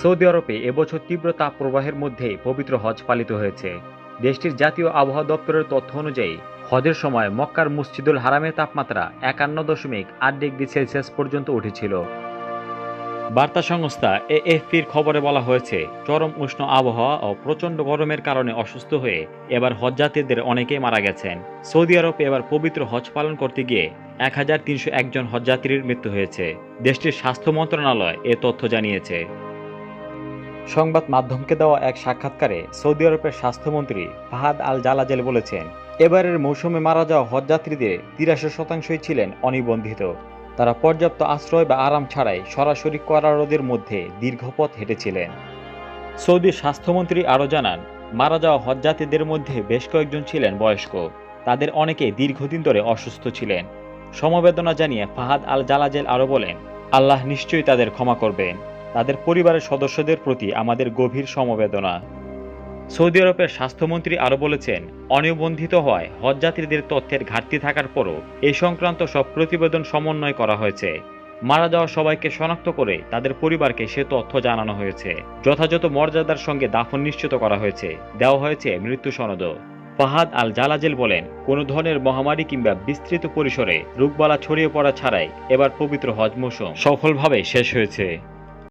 Saudi আরবে এবছর তীব্র তাপ প্রবাহের মধ্যে পবিত্র হজ পালিত হয়েছে। দেশটির জাতীয় আবহাওয়া দপ্তরের তথ্য অনুযায়ী, হজের সময় মক্কার মসজিদুল হারামের তাপমাত্রা একান্ন দশমিক আট ডিগ্রি সেলসিয়াস পর্যন্ত উঠেছিল। বার্তা সংস্থা এএফপির খবরে বলা হয়েছে, চরম উষ্ণ আবহাওয়া ও প্রচণ্ড গরমের কারণে অসুস্থ হয়ে এবার হজযাত্রীদের অনেকেই মারা গেছেন। সৌদি আরবে এবার পবিত্র হজ পালন করতে গিয়ে এক হাজার তিনশো একজন হজযাত্রীর মৃত্যু হয়েছে। দেশটির স্বাস্থ্য মন্ত্রণালয় এ তথ্য জানিয়েছে। সংবাদ মাধ্যমকে দেওয়া এক সাক্ষাৎকারে সৌদি আরবের স্বাস্থ্যমন্ত্রী ফাহাদ আল জালাজেল বলেছেন, এবারের মৌসুমে মারা যাওয়া হজযাত্রীদের তিরাশি শতাংশই ছিলেন অনিবন্ধিত। তারা পর্যাপ্ত আশ্রয় বা আরাম ছাড়াই সরাসরি কড়া রোদের মধ্যে দীর্ঘ পথ হেঁটেছিলেন। সৌদি স্বাস্থ্যমন্ত্রী আরও জানান, মারা যাওয়া হজযাত্রীদের মধ্যে বেশ কয়েকজন ছিলেন বয়স্ক। তাদের অনেকে দীর্ঘদিন ধরে অসুস্থ ছিলেন। সমবেদনা জানিয়ে ফাহাদ আল জালাজেল আরও বলেন, আল্লাহ নিশ্চয়ই তাদের ক্ষমা করবেন। তাদের পরিবারের সদস্যদের প্রতি আমাদের গভীর সমবেদনা। সৌদি আরবের স্বাস্থ্যমন্ত্রী আরও বলেছেন, অনিবন্ধিত হওয়ায় হজযাত্রীদের তথ্যের ঘাটতি থাকার পরও এই সংক্রান্ত সব প্রতিবেদন সমন্বয় করা হয়েছে। মারা যাওয়া সবাইকে শনাক্ত করে তাদের পরিবারকে সে তথ্য জানানো হয়েছে। যথাযথ মর্যাদার সঙ্গে দাফন নিশ্চিত করা হয়েছে। দেওয়া হয়েছে মৃত্যু সনদও ফাহাদ আল জালাজেল বলেন, কোনো ধরনের মহামারী কিংবা বিস্তৃত পরিসরে রোগবালা ছড়িয়ে পড়া ছাড়াই এবার পবিত্র হজ মৌসুম সফলভাবে শেষ হয়েছে।